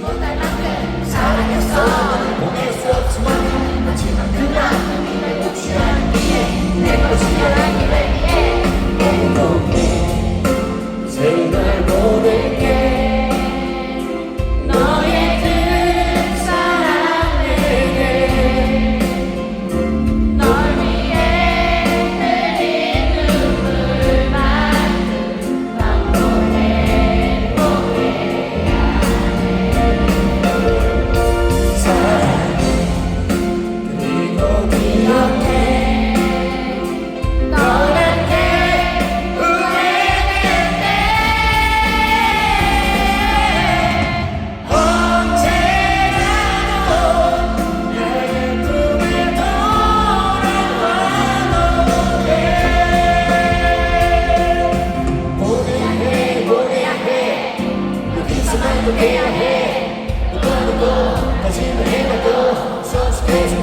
Mau? 또 해야 해. 누가 누구 다짐을 해봐도 선수 계속